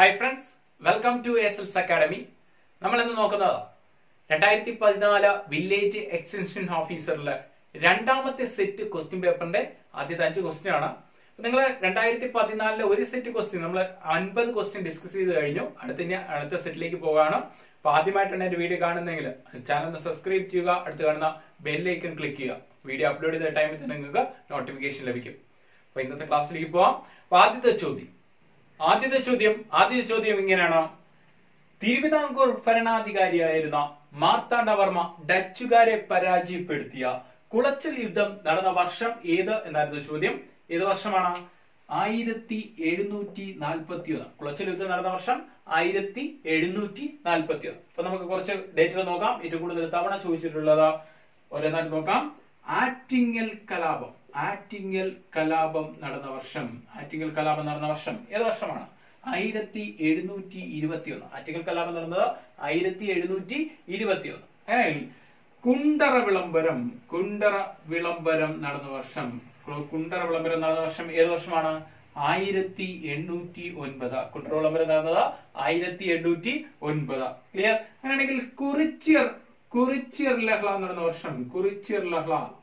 Hi friends welcome to S Els academy നമ്മൾ ഇന്ന് നോക്കുന്നത് രണ്ടായിരത്തി പതിനാല് വില്ലേജ് എക്സ്റ്റൻഷൻ ഓഫീസറിലെ രണ്ടാമത്തെ സെറ്റ് ക്വസ്റ്റ്യൻ പേപ്പറിന്റെ ആദ്യത്തെ അഞ്ച് ക്വസ്റ്റ്യൻ ആണ്. നിങ്ങൾ രണ്ടായിരത്തി പതിനാലിലെ ഒരു സെറ്റ് ക്വസ്റ്റ്യൻ നമ്മൾ അൻപത് ക്വസ്റ്റ്യൻ ഡിസ്കസ് ചെയ്ത് കഴിഞ്ഞു. അടുത്ത അടുത്ത സെറ്റിലേക്ക് പോകാണ്. അപ്പൊ ആദ്യമായിട്ടാണ് എന്റെ വീഡിയോ കാണുന്നതെങ്കിൽ ചാനൽ ഒന്ന് സബ്സ്ക്രൈബ് ചെയ്യുക അടുത്ത് കാണുന്ന ബെല്ലൈക്കൺ ക്ലിക്ക് ചെയ്യുക. വീഡിയോ അപ്ലോഡ് ചെയ്ത ടൈമിൽ തന്നെ നിങ്ങൾക്ക് നോട്ടിഫിക്കേഷൻ ലഭിക്കും. അപ്പൊ ഇന്നത്തെ ക്ലാസ്സിലേക്ക് പോവാം. അപ്പൊ ആദ്യത്തെ ചോദ്യം. ആദ്യത്തെ ചോദ്യം ആദ്യത്തെ ചോദ്യം ഇങ്ങനെയാണ്. തിരുവിതാംകൂർ ഭരണാധികാരിയായിരുന്ന മാർത്താണ്ഡവർമ്മ ഡച്ചുകാരെ പരാജയപ്പെടുത്തിയ കുളച്ചൽ യുദ്ധം നടന്ന വർഷം ഏത് എന്നായിരുന്നു ചോദ്യം. ഏത് വർഷമാണ്? ആയിരത്തി എഴുന്നൂറ്റി നാൽപ്പത്തി ഒന്ന് കുളച്ചൽ യുദ്ധം നടന്ന വർഷം ആയിരത്തി എഴുന്നൂറ്റി നാൽപ്പത്തി ഒന്ന് അപ്പൊ നമുക്ക് കുറച്ച് ഡേറ്റുകൾ നോക്കാം. ഏറ്റവും കൂടുതൽ തവണ ചോദിച്ചിട്ടുള്ളത് ഓരോന്നായിട്ട് നോക്കാം. ആറ്റിങ്ങൽ കലാപം. ആറ്റിങ്ങൽ കലാപം നടന്ന വർഷം. ആറ്റിങ്ങൽ കലാപം നടന്ന വർഷം. ഏത് വർഷമാണ്? ആയിരത്തി എഴുന്നൂറ്റി ഇരുപത്തി ഒന്ന് ആറ്റിങ്ങൽ കലാപം നടന്നത് ആയിരത്തി എഴുന്നൂറ്റി ഇരുപത്തി ഒന്ന് അങ്ങനെയാണെങ്കിൽ കുണ്ടറ വിളംബരം കുണ്ടറ വിളംബരം നടന്ന വർഷം. കുണ്ടറ വിളംബരം നടന്ന വർഷം ഏത് വർഷമാണ്? ആയിരത്തി എണ്ണൂറ്റി ഒൻപത്. കുണ്ടറ വിളംബരം നടന്നത് ആയിരത്തി എണ്ണൂറ്റി ഒൻപത്. ക്ലിയർ അങ്ങനെയാണെങ്കിൽ കുറിച്യർ കുറിച്യർ ലഹള നടന്ന വർഷം. കുറിച്യർ ലഹള.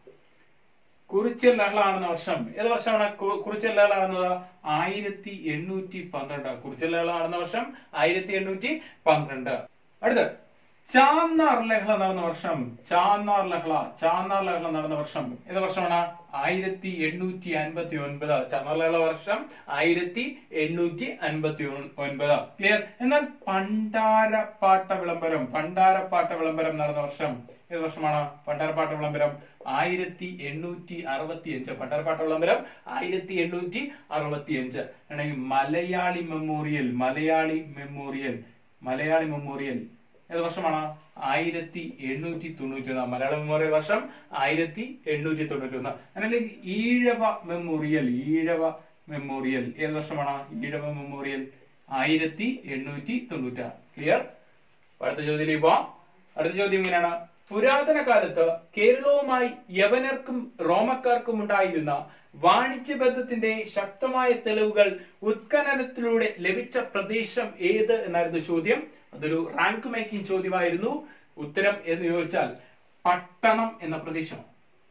കുറിച്യർ ലഹള നടന്ന വർഷം. ഏത് വർഷമാണ് കു- കുറിച്യർ ലഹള നടന്നത് ആയിരത്തി എണ്ണൂറ്റി പന്ത്രണ്ട്. കുറിച്യർ ലഹള നടന്ന വർഷം ആയിരത്തി എണ്ണൂറ്റി പന്ത്രണ്ട്. അടുത്ത് ചാന്നാർ ലഹള നടന്ന വർഷം ചാന്നാർ ലഹള ചാന്നാർ ലഹള നടന്ന വർഷം. ഏത് വർഷമാണ്? ആയിരത്തി എണ്ണൂറ്റി അൻപത്തി ഒൻപത് ചാന്നാർ ലഹള വർഷം ആയിരത്തി എണ്ണൂറ്റി അൻപത്തി ഒൻപത് ക്ലിയർ എന്നാൽ പണ്ടാരപ്പാട്ട വിളംബരം പണ്ടാരപ്പാട്ട വിളംബരം നടന്ന വർഷം ഏത് വർഷമാണ്? പണ്ടാരപ്പാട്ട വിളംബരം ആയിരത്തി എണ്ണൂറ്റി അറുപത്തി അഞ്ച് പണ്ടാരപ്പാട്ട വിളംബരം ആയിരത്തി എണ്ണൂറ്റി അറുപത്തി അഞ്ച് ആണെങ്കിൽ Malayali memorial Malayali memorial Malayali memorial. ഏത് വർഷമാണ്? ആയിരത്തി എണ്ണൂറ്റി തൊണ്ണൂറ്റി ഒന്ന് മലയാള മെമ്മോറിയൽ വർഷം? ആയിരത്തി എണ്ണൂറ്റി തൊണ്ണൂറ്റി ഒന്ന് അല്ലെങ്കിൽ ഈഴവ മെമ്മോറിയൽ ഈഴവ മെമ്മോറിയൽ ഏത് വർഷമാണ്? ഈഴവ മെമ്മോറിയൽ ആയിരത്തി എണ്ണൂറ്റി തൊണ്ണൂറ്റി ക്ലിയർ അടുത്ത ചോദ്യത്തിലേക്ക് പോവാം. അടുത്ത ചോദ്യം ഇങ്ങനെയാണ്. പുരാതന കാലത്ത് കേരളവുമായി യവനർക്കും റോമക്കാർക്കും ഉണ്ടായിരുന്ന വാണിജ്യ ബന്ധത്തിന്റെ ശക്തമായ തെളിവുകൾ ഉത്ഖനനത്തിലൂടെ ലഭിച്ച പ്രദേശം ഏത് എന്നായിരുന്നു ചോദ്യം? അതൊരു റാങ്ക് മേക്കിംഗ് ചോദ്യമായിരുന്നു. ഉത്തരം എന്ന് ചോദിച്ചാൽ പട്ടണം എന്ന പ്രദേശം.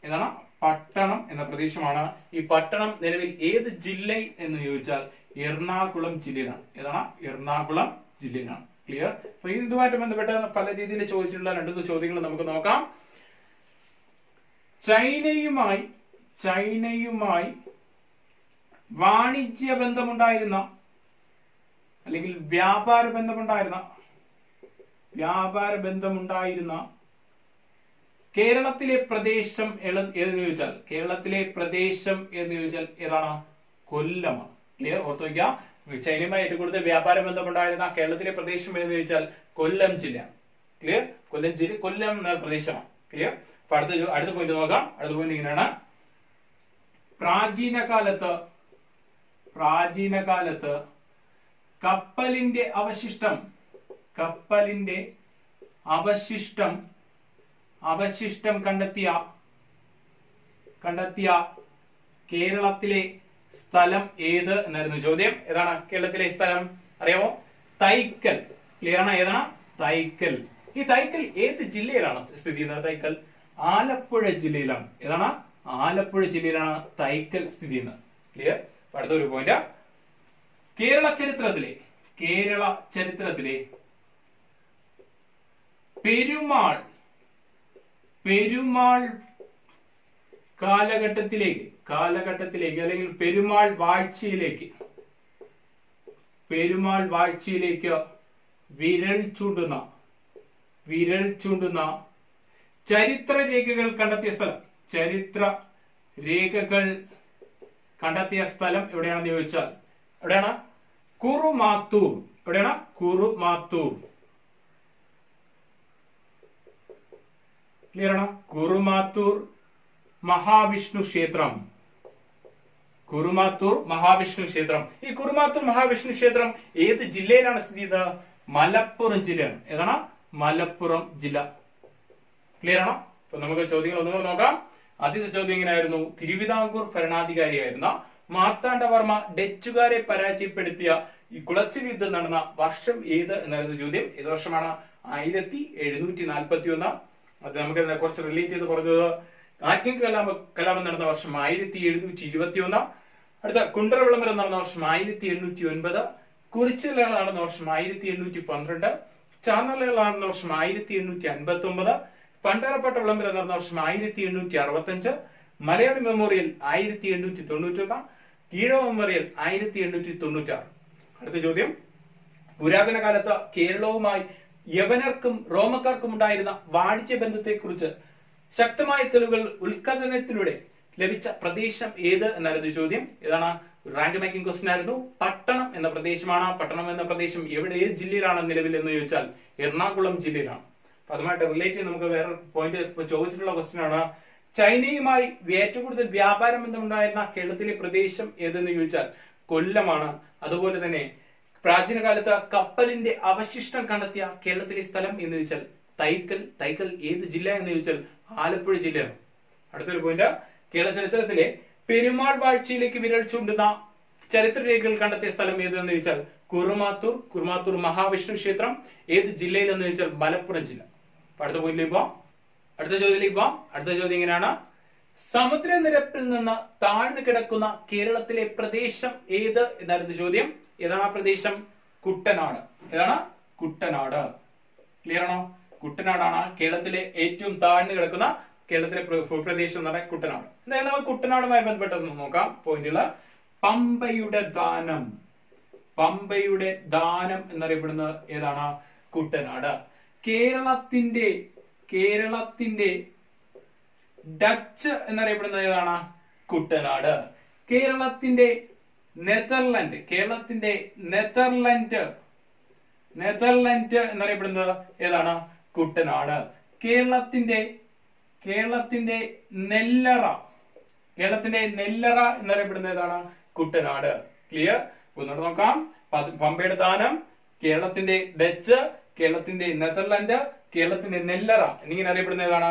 ഏതാണ്? പട്ടണം എന്ന പ്രദേശമാണ്. ഈ പട്ടണം നിലവിൽ ഏത് ജില്ല എന്ന് ചോദിച്ചാൽ എറണാകുളം ജില്ലയിലാണ്. ഏതാണ്? എറണാകുളം ജില്ലയിലാണ്. ക്ലിയർ അപ്പൊ ഇതുമായിട്ട് ബന്ധപ്പെട്ട പല രീതിയിൽ ചോദിച്ചിട്ടുള്ള രണ്ടു ചോദ്യങ്ങൾ നമുക്ക് നോക്കാം. ചൈനയുമായി ചൈനയുമായി വാണിജ്യ ബന്ധമുണ്ടായിരുന്ന അല്ലെങ്കിൽ വ്യാപാര ബന്ധമുണ്ടായിരുന്ന വ്യാപാര ബന്ധമുണ്ടായിരുന്ന കേരളത്തിലെ പ്രദേശം എന്ന് ചോദിച്ചാൽ കേരളത്തിലെ പ്രദേശം എന്ന് ചോദിച്ചാൽ ഏതാണ്? കൊല്ലമാണ് ക്ലിയർ ഓർത്തു വയ്ക്കുക. ചൈനയുമായി ഏറ്റവും കൂടുതൽ വ്യാപാര ബന്ധമുണ്ടായിരുന്ന കേരളത്തിലെ പ്രദേശം എന്ന് ചോദിച്ചാൽ കൊല്ലം ജില്ല. ക്ലിയർ കൊല്ലം ജില്ല കൊല്ലം എന്ന പ്രദേശമാണ്. ക്ലിയർ അപ്പൊ അടുത്ത അടുത്ത പോയിന്റ് നോക്കാം. അടുത്ത പോയിന്റ് ഇങ്ങനെയാണ്. പ്രാചീന കാലത്ത് പ്രാചീന കാലത്ത് കപ്പലിന്റെ അവശിഷ്ടം കപ്പലിന്റെ അവശിഷ്ടം അവശിഷ്ടം കണ്ടെത്തിയ കണ്ടെത്തിയ കേരളത്തിലെ സ്ഥലം ഏത് എന്നായിരുന്നു ചോദ്യം. ഏതാണ് കേരളത്തിലെ സ്ഥലം? അറിയാമോ തൈക്കൽ. ക്ലിയർ ആണ്? ഏതാണ്? തൈക്കൽ. ഈ തൈക്കൽ ഏത് ജില്ലയിലാണ് സ്ഥിതി ചെയ്യുന്നത്? തൈക്കൽ ആലപ്പുഴ ജില്ലയിലാണ്. ഏതാണ്? ആലപ്പുഴ ജില്ലയിലാണ് തൈക്കൽ സ്ഥിതി ചെയ്യുന്നത് ക്ലിയർ അടുത്ത ഒരു പോയിന്റ് കേരള ചരിത്രത്തിലെ കേരള ചരിത്രത്തിലെ പെരുമാൾ പെരുമാൾ കാലഘട്ടത്തിലേക്ക് കാലഘട്ടത്തിലേക്ക് അല്ലെങ്കിൽ പെരുമാൾ വാഴ്ചയിലേക്ക് പെരുമാൾ വാഴ്ചയിലേക്ക് വിരൽ ചൂണ്ടുന്ന വിരൽ ചൂണ്ടുന്ന ചരിത്ര രേഖകൾ കണ്ടെത്തിയ സ്ഥലം. ചരിത്ര രേഖകൾ കണ്ടെത്തിയ സ്ഥലം എവിടെയാണെന്ന് ചോദിച്ചാൽ എവിടെയാണ്? കുറുമാത്തൂർ. എവിടെയാണ്? കുറുമാത്തൂർ. ക്ലിയർ ആണ്? കുറുമാത്തൂർ മഹാവിഷ്ണു ക്ഷേത്രം. കുറുമാത്തൂർ മഹാവിഷ്ണു ക്ഷേത്രം. ഈ കുറുമാത്തൂർ മഹാവിഷ്ണു ക്ഷേത്രം ഏത് ജില്ലയിലാണ് സ്ഥിതി ചെയ്തത്? മലപ്പുറം ജില്ലയാണ് ഏതാണ്? മലപ്പുറം ജില്ല. ക്ലിയർ ആണോ? അപ്പൊ നമുക്ക് ചോദ്യങ്ങൾ ഒന്നുകൂടെ നോക്കാം. ആദ്യത്തെ ചോദ്യം ഇങ്ങനെയായിരുന്നു തിരുവിതാംകൂർ ഭരണാധികാരിയായിരുന്ന മാർത്താണ്ഡവർമ്മ ഡച്ചുകാരെ പരാജയപ്പെടുത്തിയ ഈ കുളച്ചിൽ യുദ്ധം നടന്ന വർഷം ഏത് എന്നായിരുന്നു ചോദ്യം. ഏത് വർഷമാണ്? ആയിരത്തി എഴുന്നൂറ്റി നാൽപ്പത്തി ഒന്ന് അത് നമുക്ക് കുറച്ച് റിലേറ്റ് ചെയ്ത് പറഞ്ഞത്. ആറ്റിൻ കലാപ കലാപം നടന്ന വർഷം ആയിരത്തി എഴുന്നൂറ്റി ഇരുപത്തി ഒന്ന് അടുത്ത കുണ്ടറ വിളംബരം നടന്ന വർഷം ആയിരത്തി എണ്ണൂറ്റി ഒൻപത്. കുറിച്ചിലേള നടന്ന വർഷം ആയിരത്തി എണ്ണൂറ്റി പന്ത്രണ്ട്. ചാനലുകൾ നടന്ന വർഷം ആയിരത്തി എണ്ണൂറ്റി അൻപത്തി ഒമ്പത് പണ്ടാരപ്പെട്ട വിളംബരം നടന്ന വർഷം ആയിരത്തി എണ്ണൂറ്റി അറുപത്തി അഞ്ച് മലയാളി മെമ്മോറിയൽ ആയിരത്തി എണ്ണൂറ്റി തൊണ്ണൂറ്റി ഒന്ന് ഈഴവ മെമ്മോറിയൽ ആയിരത്തി എണ്ണൂറ്റി തൊണ്ണൂറ്റി ആറ് അടുത്ത ചോദ്യം. പുരാതന കാലത്ത് കേരളവുമായി യവനർക്കും റോമക്കാർക്കും ഉണ്ടായിരുന്ന വാണിജ്യ ബന്ധത്തെക്കുറിച്ച് ശക്തമായ തെളിവുകൾ ഉത്ഖനനത്തിലൂടെ ലഭിച്ച പ്രദേശം ഏത് എന്നായിരുന്നു ചോദ്യം. ഏതാണ് റാങ്ക് മേക്കിംഗ് ക്വസ്റ്റൻ ആയിരുന്നു. പട്ടണം എന്ന പ്രദേശമാണ്. പട്ടണം എന്ന പ്രദേശം എവിടെ ഏത് ജില്ലയിലാണ് നിലവിൽ എന്ന് ചോദിച്ചാൽ എറണാകുളം ജില്ലയിലാണ്. അപ്പൊ അതുമായിട്ട് റിലേറ്റ് ചെയ്ത് നമുക്ക് വേറെ പോയിന്റ് ഇപ്പൊ ചോദിച്ചിട്ടുള്ള ക്വസ്റ്റ്യൻ ആണ്. ചൈനയുമായി ഏറ്റവും കൂടുതൽ വ്യാപാര ബന്ധമുണ്ടായിരുന്ന കേരളത്തിലെ പ്രദേശം ഏതെന്ന് ചോദിച്ചാൽ കൊല്ലമാണ്. അതുപോലെ തന്നെ പ്രാചീന കാലത്ത് കപ്പലിന്റെ അവശിഷ്ടം കണ്ടെത്തിയ കേരളത്തിലെ സ്ഥലം എന്ന് ചോദിച്ചാൽ തൈക്കൽ. തൈക്കൽ ഏത് ജില്ല എന്ന് ചോദിച്ചാൽ ആലപ്പുഴ ജില്ലയാണ്. അടുത്തൊരു പോയിന്റ് കേരള ചരിത്രത്തിലെ പെരുമാൾ വാഴ്ചയിലേക്ക് വിരൽ ചൂണ്ടുന്ന ചരിത്രരേഖകൾ കണ്ടെത്തിയ സ്ഥലം ഏതെന്ന് ചോദിച്ചാൽ കുറുമാത്തൂർ. കുറുമാത്തൂർ മഹാവിഷ്ണു ക്ഷേത്രം. ഏത് ജില്ലയിലെന്ന് ചോദിച്ചാൽ മലപ്പുറം ജില്ല. അടുത്ത പോയിന്റിലേക്ക് പോവാം അടുത്ത ചോദ്യത്തിലേക്ക് പോവാം അടുത്ത ചോദ്യം ഇങ്ങനെയാണ്. സമുദ്രനിരപ്പിൽ നിന്ന് താഴ്ന്നു കിടക്കുന്ന കേരളത്തിലെ പ്രദേശം ഏത് എന്നായിരുന്നു ചോദ്യം. ഏതാണ് ആ പ്രദേശം? കുട്ടനാട്. ഏതാണ്? കുട്ടനാട്. ക്ലിയർ ആണോ? കുട്ടനാടാണ് കേരളത്തിലെ ഏറ്റവും താഴ്ന്നു കിടക്കുന്ന കേരളത്തിലെ പ്ര- ഭൂപ്രദേശം എന്ന് പറഞ്ഞാൽ കുട്ടനാട്. എന്തായാലും നമുക്ക് കുട്ടനാടുമായി ബന്ധപ്പെട്ടൊന്ന് നോക്കാം. പോയിന്റുകൾ പമ്പയുടെ ദാനം. പമ്പയുടെ ദാനം എന്നറിയപ്പെടുന്നത് ഏതാണ്? കുട്ടനാട്. കേരളത്തിന്റെ കേരളത്തിന്റെ ഡച്ച് എന്നറിയപ്പെടുന്നത് ഏതാണ്? കുട്ടനാട്. കേരളത്തിന്റെ നെതർലൻഡ് കേരളത്തിന്റെ നെതർലൻഡ് നെതർലൻഡ് എന്നറിയപ്പെടുന്നത് ഏതാണ്? കുട്ടനാട്. കേരളത്തിന്റെ കേരളത്തിന്റെ നെല്ലറ കേരളത്തിന്റെ നെല്ലറ എന്നറിയപ്പെടുന്നത് ഏതാണ്? കുട്ടനാട്. ക്ലിയർ ഒന്നുകൂടെ നോക്കാം. പമ്പയുടെ ദാനം കേരളത്തിന്റെ ഡച്ച് കേരളത്തിന്റെ നെതർലാൻഡ് കേരളത്തിന്റെ നെല്ലറ. എന്നിങ്ങനെ അറിയപ്പെടുന്ന ഏതാണ്?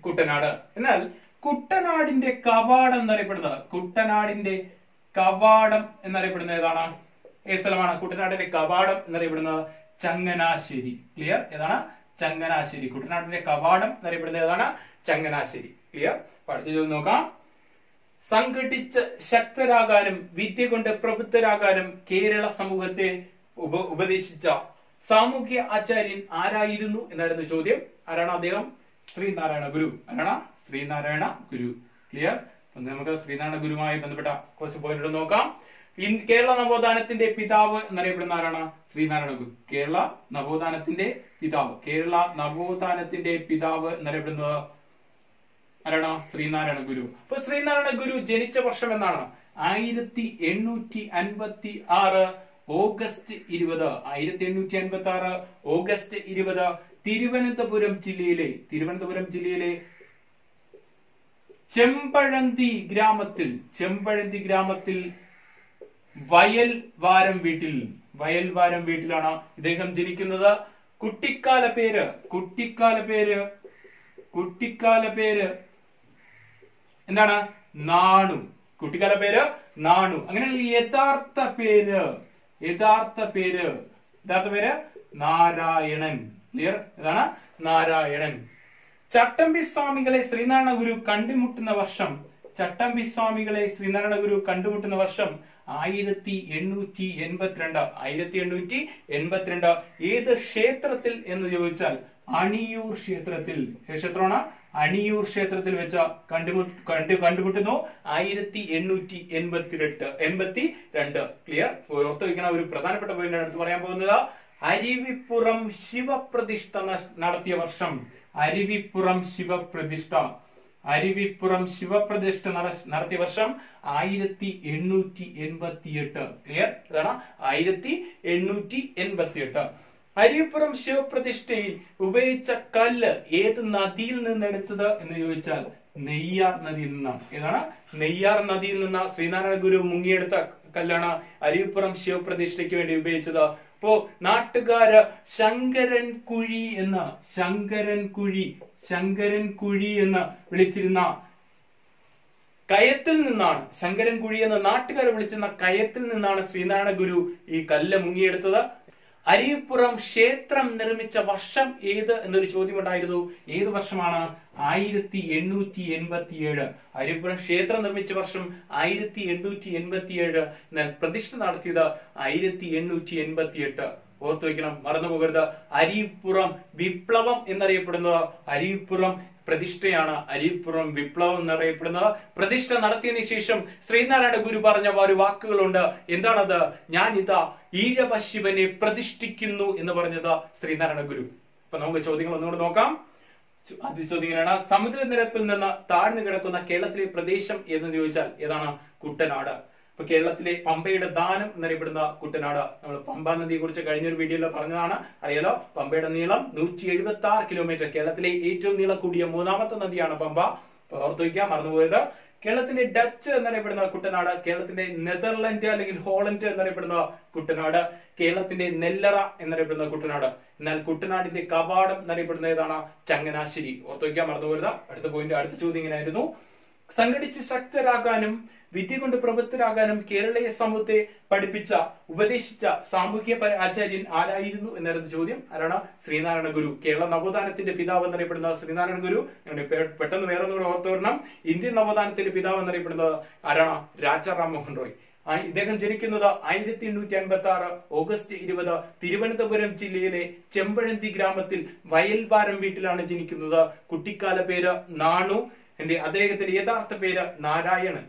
കുട്ടനാട്. എന്നാൽ കുട്ടനാടിന്റെ കവാടം എന്നറിയപ്പെടുന്നത് കുട്ടനാടിന്റെ കവാടം എന്നറിയപ്പെടുന്നത് ഏതാണ്? ഏത് സ്ഥലമാണ്? കുട്ടനാടിന്റെ കവാടം എന്നറിയപ്പെടുന്നത് ചങ്ങനാശ്ശേരി. ക്ലിയർ ഏതാണ്? ചങ്ങനാശ്ശേരി. കുട്ടനാടിന്റെ കവാടം എന്നറിയപ്പെടുന്നത് ഏതാണ്? ചങ്ങനാശ്ശേരി. ക്ലിയർ പഠിച്ചു നോക്കാം. സംഘടിച്ച് ശക്തരാകാനും വിദ്യ കൊണ്ട് പ്രബുദ്ധരാകാനും കേരള സമൂഹത്തെ ഉപ ഉപദേശിച്ച സാമൂഹ്യ ആചാര്യൻ ആരായിരുന്നു എന്നായിരുന്നു ചോദ്യം. ആരാണ് അദ്ദേഹം? ശ്രീനാരായണ ഗുരു. ആരാണ്? ശ്രീനാരായണ ഗുരു. ക്ലിയർ നമുക്ക് ശ്രീനാരായണ ഗുരുവുമായി ബന്ധപ്പെട്ട കുറച്ച് പോയിന്റുകൾ നോക്കാം. കേരള നവോത്ഥാനത്തിന്റെ പിതാവ് എന്നറിയപ്പെടുന്ന ആരാണ്? ശ്രീനാരായണ ഗുരു. കേരള നവോത്ഥാനത്തിന്റെ പിതാവ്. കേരള നവോത്ഥാനത്തിന്റെ പിതാവ് എന്നറിയപ്പെടുന്നത് ആരാണ്? ശ്രീനാരായണ ഗുരു. അപ്പൊ ശ്രീനാരായണ ഗുരു ജനിച്ച വർഷം എന്നാണ്. ആയിരത്തി എണ്ണൂറ്റി അൻപത്തി ആറ് ഓഗസ്റ്റ് ഇരുപത് ആയിരത്തി എണ്ണൂറ്റി അൻപത്തി ആറ് ഓഗസ്റ്റ് ഇരുപത് തിരുവനന്തപുരം ജില്ലയിലെ തിരുവനന്തപുരം ജില്ലയിലെ ചെമ്പഴന്തി ഗ്രാമത്തിൽ ചെമ്പഴന്തി ഗ്രാമത്തിൽ വയൽ വാരം വീട്ടിൽ വയൽ വാരം വീട്ടിലാണ് ഇദ്ദേഹം ജനിക്കുന്നത്. കുട്ടിക്കാല പേര് കുട്ടിക്കാല പേര് കുട്ടിക്കാല പേര് എന്താണ്? നാണു. കുട്ടിക്കാല പേര് നാണു. അങ്ങനെയാണെങ്കിൽ യഥാർത്ഥ പേര് യഥാർത്ഥ പേര്. യഥാർത്ഥ പേര് നാരായണൻ. ക്ലിയർ ഇതാണ് നാരായണൻ. ചട്ടമ്പി സ്വാമികളെ ശ്രീനാരായണ ഗുരു കണ്ടുമുട്ടുന്ന വർഷം ചട്ടമ്പി സ്വാമികളെ ശ്രീനാരായണ ഗുരു കണ്ടുമുട്ടുന്ന വർഷം ആയിരത്തി എണ്ണൂറ്റി എൺപത്തിരണ്ട്. ആയിരത്തി എണ്ണൂറ്റി എൺപത്തിരണ്ട്. ഏത് ക്ഷേത്രത്തിൽ എന്ന് ചോദിച്ചാൽ അണിയൂർ ക്ഷേത്രത്തിൽ. ക്ഷേത്രമാണ്? അണിയൂർ ക്ഷേത്രത്തിൽ വെച്ച കണ്ടുമു കണ്ടു കണ്ടുമുട്ടുന്നു. ആയിരത്തി എണ്ണൂറ്റി എൺപത്തിരണ്ട്. എൺപത്തി രണ്ട് ക്ലിയർ ഓർത്ത് വയ്ക്കുന്ന ഒരു പ്രധാനപ്പെട്ട പോയിന്റ് എടുത്ത് പറയാൻ പോകുന്നത്. അരുവിപ്പുറം ശിവപ്രതിഷ്ഠ നടത്തിയ വർഷം. അരുവിപ്പുറം ശിവപ്രതിഷ്ഠ. അരുവിപ്പുറം ശിവപ്രതിഷ്ഠ നടത്തിയ വർഷം ആയിരത്തി എണ്ണൂറ്റി എൺപത്തി എട്ട് ക്ലിയർ ഇതാണ് ആയിരത്തി എണ്ണൂറ്റി എൺപത്തി എട്ട് അരിപ്പുറം ശിവപ്രതിഷ്ഠയിൽ ഉപയോഗിച്ച കല്ല് ഏത് നദിയിൽ നിന്ന് എടുത്തത് എന്ന് ചോദിച്ചാൽ നെയ്യാർ നദിയിൽ നിന്നാണ്. ഏതാണ്? നെയ്യാർ നദിയിൽ നിന്ന് ശ്രീനാരായണ ഗുരു മുങ്ങിയെടുത്ത കല്ലാണ് അരിപ്പുറം ശിവപ്രതിഷ്ഠയ്ക്ക് വേണ്ടി ഉപയോഗിച്ചത്. അപ്പോ നാട്ടുകാര് ശങ്കരൻ കുഴി എന്ന ശങ്കരൻ കുഴി ശങ്കരൻ കുഴി എന്ന് വിളിച്ചിരുന്ന കയത്തിൽ നിന്നാണ് ശങ്കരൻ കുഴി എന്ന നാട്ടുകാർ വിളിച്ചിരുന്ന കയത്തിൽ നിന്നാണ് ശ്രീനാരായണ ഗുരു ഈ കല്ല് മുങ്ങിയെടുത്തത്. അരിപ്പുറം ക്ഷേത്രം നിർമ്മിച്ച വർഷം ഏത് എന്നൊരു ചോദ്യം ഉണ്ടായിരുന്നു ഏത് വർഷമാണ്? ആയിരത്തി എണ്ണൂറ്റി എൺപത്തിയേഴ് അരിപ്പുറം ക്ഷേത്രം നിർമ്മിച്ച വർഷം ആയിരത്തി എണ്ണൂറ്റി എൺപത്തിയേഴ് എന്നാൽ പ്രതിഷ്ഠ നടത്തിയത് ആയിരത്തി എണ്ണൂറ്റി എൺപത്തി എട്ട് ഓർത്തു വെക്കണം മറന്നു പോകരുത്. അരിപ്പുറം വിപ്ലവം എന്നറിയപ്പെടുന്നത് അരിപ്പുറം പ്രതിഷ്ഠയാണ്. അരിപ്പുറം വിപ്ലവം എന്നറിയപ്പെടുന്നത് പ്രതിഷ്ഠ നടത്തിയതിനു ശേഷം ശ്രീനാരായണ ഗുരു പറഞ്ഞ ഒരു വാക്കുകളുണ്ട്. എന്താണത്? ഞാൻ ഇതാ ഈഴവ ശിവനെ പ്രതിഷ്ഠിക്കുന്നു എന്ന് പറഞ്ഞത് ശ്രീനാരായണ ഗുരു. അപ്പൊ നമുക്ക് ചോദ്യങ്ങൾ ഒന്നുകൂടെ നോക്കാം. ആദ്യ ചോദ്യം ഇങ്ങനെയാണ്. സമുദ്രനിരപ്പിൽ നിന്ന് താഴ്ന്നു കിടക്കുന്ന കേരളത്തിലെ പ്രദേശം ഏതെന്ന് ചോദിച്ചാൽ ഏതാണ്? കുട്ടനാട്. ഇപ്പൊ കേരളത്തിലെ പമ്പയുടെ ദാനം എന്നറിയപ്പെടുന്ന കുട്ടനാട്. നമ്മൾ പമ്പ നദിയെ കുറിച്ച് കഴിഞ്ഞൊരു വീഡിയോയിൽ പറഞ്ഞതാണ്. അറിയാലോ? പമ്പയുടെ നീളം നൂറ്റി എഴുപത്തി ആറ് കിലോമീറ്റർ കേരളത്തിലെ ഏറ്റവും നീളം കൂടിയ മൂന്നാമത്തെ നദിയാണ് പമ്പ. ഓർത്തു വയ്ക്കാൻ മറന്നുപോയത്. കേരളത്തിന്റെ ഡച്ച് എന്നറിയപ്പെടുന്ന കുട്ടനാട് കേരളത്തിന്റെ നെതർലൻഡ് അല്ലെങ്കിൽ ഹോളണ്ട് എന്നറിയപ്പെടുന്ന കുട്ടനാട് കേരളത്തിന്റെ നെല്ലറ എന്നറിയപ്പെടുന്ന കുട്ടനാട്. എന്നാൽ കുട്ടനാടിന്റെ കവാടം എന്നറിയപ്പെടുന്ന ഏതാണ്? ചങ്ങനാശ്ശേരി. ഓർത്തു വയ്ക്കാൻ മറന്നുപോരുത്. അടുത്ത പോയിന്റ് അടുത്ത ചോദ്യം ഇങ്ങനെയായിരുന്നു. സംഘടിച്ച് ശക്തരാകാനും വിദ്യ കൊണ്ട് പ്രബുദ്ധരാകാനും കേരളീയ സമൂഹത്തെ പഠിപ്പിച്ച ഉപദേശിച്ച സാമൂഹ്യ ആചാര്യൻ ആരായിരുന്നു എന്നായിരുന്നു ചോദ്യം. ആരാണ്? ശ്രീനാരായണ ഗുരു. കേരള നവോത്ഥാനത്തിന്റെ പിതാവ് എന്നറിയപ്പെടുന്ന ശ്രീനാരായണ ഗുരു. പെട്ടെന്ന് വേറെ ഒന്നുകൂടെ ഓർത്തു വരണം. ഇന്ത്യൻ നവോത്ഥാനത്തിന്റെ പിതാവ് എന്നറിയപ്പെടുന്നത് ആരാണ്? രാജാ റാം മോഹൻ റോയ്. ഇദ്ദേഹം ജനിക്കുന്നത് ആയിരത്തി എണ്ണൂറ്റി അൻപത്തി ആറ് ഓഗസ്റ്റ് ഇരുപത് തിരുവനന്തപുരം ജില്ലയിലെ ചെമ്പഴന്തി ഗ്രാമത്തിൽ വയൽവാരം വീട്ടിലാണ് ജനിക്കുന്നത്. കുട്ടിക്കാല പേര് നാണു. എന്റെ അദ്ദേഹത്തിന്റെ യഥാർത്ഥ പേര് നാരായണൻ.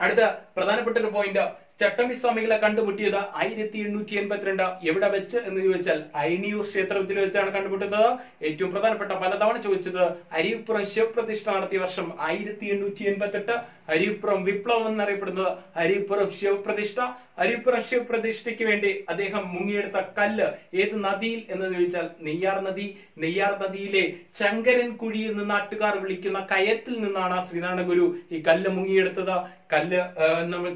അടുത്ത പ്രധാനപ്പെട്ട ഒരു പോയിന്റ് ചട്ടമ്പി സ്വാമികളെ കണ്ടുമുട്ടിയത് ആയിരത്തി എണ്ണൂറ്റി എൺപത്തിരണ്ട് എവിടെ വെച്ച് എന്ന് ചോദിച്ചാൽ അയണിയൂർ ക്ഷേത്രത്തിൽ വെച്ചാണ് കണ്ടുമുട്ടുന്നത്. ഏറ്റവും പ്രധാനപ്പെട്ട പലതവണ ചോദിച്ചത് അരിപ്പുറം ശിവപ്രതിഷ്ഠ നടത്തിയ വർഷം ആയിരത്തി എണ്ണൂറ്റി എൺപത്തെട്ട് അരിപ്പുറം വിപ്ലവം എന്നറിയപ്പെടുന്നത് ഹരിപ്പുറം ശിവപ്രതിഷ്ഠ. ഹരിപ്പുറം ശിവപ്രതിഷ്ഠയ്ക്ക് വേണ്ടി അദ്ദേഹം മുങ്ങിയെടുത്ത കല്ല് ഏത് നദിയിൽ എന്ന് ചോദിച്ചാൽ നെയ്യാർ നദി. നെയ്യാർ നദിയിലെ ശങ്കരൻ കുഴി എന്ന് നാട്ടുകാർ വിളിക്കുന്ന കയത്തിൽ നിന്നാണ് ആ ശ്രീനാരായണ ഗുരു ഈ കല്ല് മുങ്ങിയെടുത്തത്. കല്ല്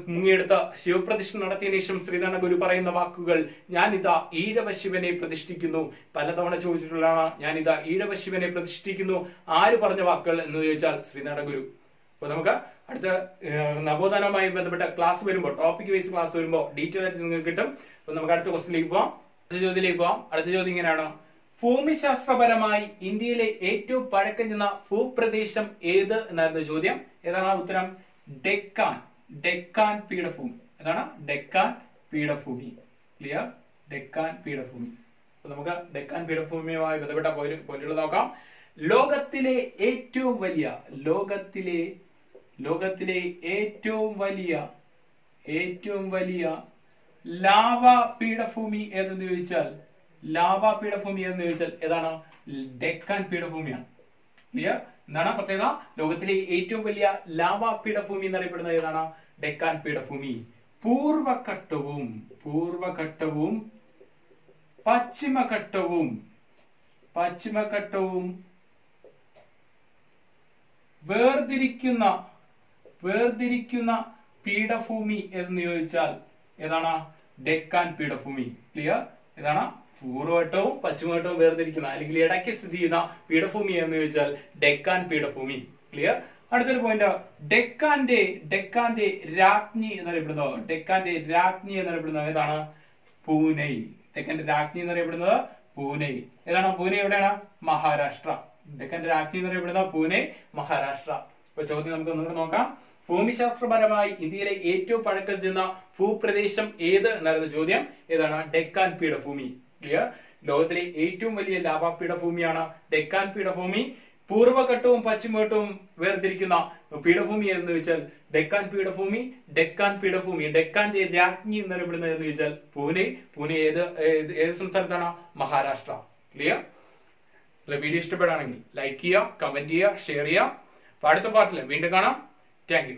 മുങ്ങിയെടുത്ത ശിവപ്രതിഷ്ഠ നടത്തിയതിനു ശേഷം ശ്രീനാരായണ ഗുരു പറയുന്ന വാക്കുകൾ ഞാനിതാ ഈഴവ ശിവനെ പ്രതിഷ്ഠിക്കുന്നു. പലതവണ ചോദിച്ചിട്ടുള്ളതാണ് ഞാനിതാ ഈഴവ ശിവനെ പ്രതിഷ്ഠിക്കുന്നു. ആര് പറഞ്ഞ വാക്കുകൾ എന്ന് ചോദിച്ചാൽ ശ്രീനാരായണ ഗുരു. അപ്പൊ നമുക്ക് അടുത്ത നവോത്ഥാനവുമായി ബന്ധപ്പെട്ട ക്ലാസ് വരുമ്പോൾ ടോപ്പിക് വൈസ് ക്ലാസ് വരുമ്പോൾ ഡീറ്റെയിൽ ആയിട്ട് നിങ്ങൾക്ക് കിട്ടും. അപ്പൊ നമുക്ക് അടുത്ത ക്വസ്റ്റിലേക്ക് പോവാം. അടുത്ത ചോദ്യത്തിലേക്ക് പോവാം. അടുത്ത ചോദ്യം ഇങ്ങനെയാണ്. ഭൂമിശാസ്ത്രപരമായി ഇന്ത്യയിലെ ഏറ്റവും പഴക്കം ചെന്ന ഭൂപ്രദേശം ഏത് എന്നായിരുന്നു ചോദ്യം. ഏതാണ് ഉത്തരം? ഡെക്കാൻ. ഡെക്കാൻ പീഠഭൂമി. ഏതാണ്? ഡെക്കാൻ പീഠഭൂമി. ക്ലിയർ ഡെക്കാൻ പീഠഭൂമി. അപ്പൊ നമുക്ക് ഡെക്കാൻ പീഠഭൂമിയുമായി ബന്ധപ്പെട്ട പോയിന്റുകൾ നോക്കാം. ലോകത്തിലെ ഏറ്റവും വലിയ ലോകത്തിലെ ലോകത്തിലെ ഏറ്റവും വലിയ ഏറ്റവും വലിയ ലാവ പീഠഭൂമി ഏതെന്ന് ചോദിച്ചാൽ ലാവ പീഠഭൂമി എന്ന് ചോദിച്ചാൽ ഏതാണ്? ഡെക്കാൻ പീഠഭൂമിയാണ്. ക്ലിയർ എന്താണ് പ്രത്യേകത. ലോകത്തിലെ ഏറ്റവും വലിയ ലാവ പീഠഭൂമി എന്നറിയപ്പെടുന്നത് ഏതാണ്? ഡെക്കാൻ പീഠഭൂമി. പൂർവഘട്ടവും പൂർവഘട്ടവും പശ്ചിമഘട്ടവും പശ്ചിമഘട്ടവും വേർതിരിക്കുന്ന വേർതിരിക്കുന്ന പീഠഭൂമി എന്ന് ചോദിച്ചാൽ ഏതാണ്? ഡെക്കാൻ പീഠഭൂമി. ക്ലിയർ ഏതാണ്? പൂർവവട്ടവും പശ്ചിമവട്ടവും വേർതിരിക്കുന്ന അല്ലെങ്കിൽ ഇടയ്ക്ക് സ്ഥിതി ചെയ്യുന്ന പീഠഭൂമി എന്ന് ചോദിച്ചാൽ ഡെക്കാൻ പീഠഭൂമി. ക്ലിയർ അടുത്തൊരു പോയിന്റ് ഡെക്കാന്റെ ഡെക്കാന്റെ രാജ്ഞി എന്നറിയപ്പെടുന്നത് ഡെക്കാന്റെ രാജ്ഞി എന്നറിയപ്പെടുന്നത് ഏതാണ്? പൂനെ. ഡെക്കാന്റെ രാജ്ഞി എന്നറിയപ്പെടുന്നത് പൂനെ. ഏതാണ്? പൂനെ എവിടെയാണ്? മഹാരാഷ്ട്ര. ഡെക്കാന്റെ രാജ്ഞി എന്നറിയപ്പെടുന്നത് പൂനെ മഹാരാഷ്ട്ര. അപ്പൊ ചോദ്യം നമുക്ക് ഒന്നുകൂടെ നോക്കാം. ഭൂമിശാസ്ത്രപരമായി ഇന്ത്യയിലെ ഏറ്റവും പഴക്കം ചെന്ന ഭൂപ്രദേശം ഏത് എന്നായിരുന്നു ചോദ്യം. ഏതാണ്? ഡെക്കാൻ പീഠഭൂമി. ക്ലിയർ ലോകത്തിലെ ഏറ്റവും വലിയ ലാവാ പീഠഭൂമിയാണ് ഡെക്കാൻ പീഠഭൂമി. പൂർവഘട്ടവും പശ്ചിമഘട്ടവും വേർതിരിക്കുന്ന പീഠഭൂമി എന്ന് വെച്ചാൽ ഡെക്കാൻ പീഠഭൂമി ഡെക്കാൻ പീഠഭൂമി. ഡെക്കാന്റെ രാജ്ഞി എന്നറിയപ്പെടുന്നത് എന്ന് വെച്ചാൽ പൂനെ. പൂനെ ഏത് ഏത് സംസ്ഥാനത്താണ്? മഹാരാഷ്ട്ര. ക്ലിയർ വീഡിയോ ഇഷ്ടപ്പെടുകയാണെങ്കിൽ ലൈക്ക് ചെയ്യുക കമന്റ് ചെയ്യുക ഷെയർ ചെയ്യുക. അടുത്ത പാർട്ടിൽ വീണ്ടും കാണാം. Thank you.